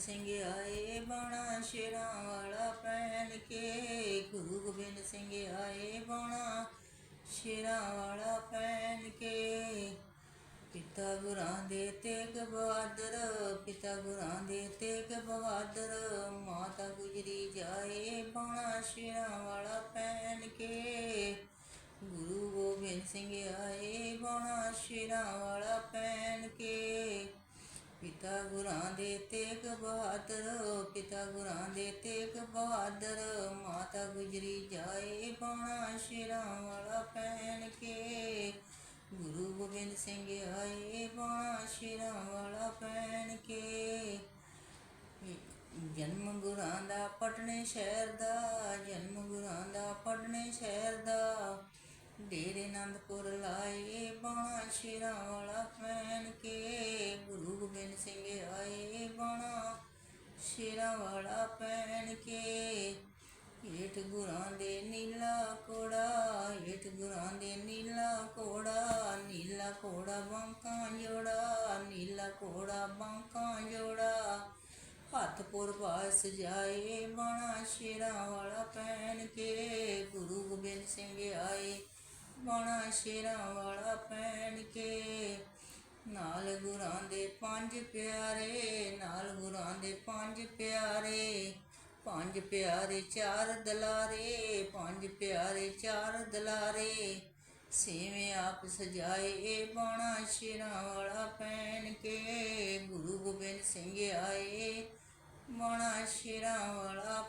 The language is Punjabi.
ਸਿੰਘ ਆਏ, ਬਾਣਾ ਸ਼ੇਰਾਂ ਵਾਲਾ ਪਹਿਨ ਕੇ। ਗੁਰੂ ਗੋਬਿੰਦ ਸਿੰਘ ਆਏ, ਬਾਣਾ ਸ਼ੇਰਾਂ ਵਾਲਾ ਪਹਿਨ ਕੇ। ਪਿਤਾ ਗੁਰਾਂ ਦੇ ਤੇਗ ਬਹਾਦਰ, ਪਿਤਾ ਗੁਰਾਂ ਦੇ ਤੇਗ ਬਹਾਦਰ। ਮਾਤਾ ਗੁਜਰੀ ਜਾਏ, ਬਾਣਾ ਸ਼ੇਰਾਂ ਵਾਲਾ ਪਹਿਨ ਕੇ। ਗੁਰੂ ਗੋਬਿੰਦ ਸਿੰਘ ਆਏ, ਬਾਣਾ ਸ਼ੇਰਾਂ ਵਾਲਾ ਪਹਿਨ ਕੇ। ਗੁਰਾਂ ਦੇ ਤੇਗ ਬਹਾਦਰ, ਪਿਤਾ ਗੁਰਾਂ ਦੇ ਤੇਗ ਬਹਾਦਰ। ਮਾਤਾ ਗੁਜਰੀ ਜਾਏ ਬਾਣਾ ਸ਼ੇਰਾਂ ਵਾਲਾ ਪਹਿਨ ਕੇ। ਗੁਰੂ ਗੋਬਿੰਦ ਸਿੰਘ ਆਏ ਬਾਣਾ ਸ਼ੇਰਾਂ ਵਾਲਾ ਪਹਿਨ ਕੇ। ਜਨਮ ਗੁਰਾਂ ਦਾ ਪਟਨੇ ਸ਼ਹਿਰ ਦਾ, ਜਨਮ ਗੁਰਾਂ ਦਾ ਪਟਨੇ ਸ਼ਹਿਰ ਦਾ। ਡੇਰੇ ਆਨੰਦਪੁਰ ਲਾਏ ਬਾਣਾ ਸ਼ੇਰਾਂ ਵਾਲਾ ਪਹਿਨ ਕੇ। ਸ਼ੇਰਾਂ ਵਾਲਾ ਪਹਿਨ ਕੇ। ਏਟ ਗੁਰਾਂ ਦੇ ਨੀਲਾ ਕੋੜਾ ਏਟ ਗੁਰਾਂ ਦੇ ਨੀਲਾ ਕੋੜਾ ਨੀਲਾ ਕੋੜਾ ਬਾਂਕਾਂ ਜੋੜਾ, ਨੀਲਾ ਕੋੜਾ ਬਾਂਕਾਂ ਜੋੜਾ। ਹੱਥ ਪੁਰ ਬਾਸ ਜਾਏ ਬਾਣਾ ਸ਼ੇਰਾਂ ਵਾਲਾ ਪਹਿਨ ਕੇ। ਗੁਰੂ ਗੋਬਿੰਦ ਸਿੰਘ ਆਏ ਬਾਣਾ ਸ਼ੇਰਾਂ ਵਾਲਾ ਪਹਿਨ ਕੇ। ਨਾਲ ਗੁਰਾਂ ਦੇ ਪੰਜ ਪਿਆਰੇ, ਨਾਲ ਪੰਜ ਪਿਆਰੇ ਪੰਜ ਪਿਆਰੇ ਚਾਰ ਦਲਾਰੇ, ਪੰਜ ਪਿਆਰੇ ਚਾਰ ਦਲਾਰੇ। ਸੇਵੇਂ ਆਪ ਸਜਾਏ ਇਹ ਬਾਣਾ ਸ਼ੇਰਾਂ ਵਾਲਾ ਪੈਣ ਕੇ, ਗੁਰੂ ਗੋਬਿੰਦ ਸਿੰਘ ਆਏ। ਬਾਣਾ ਸ਼ੇਰਾਂ ਵਾਲਾ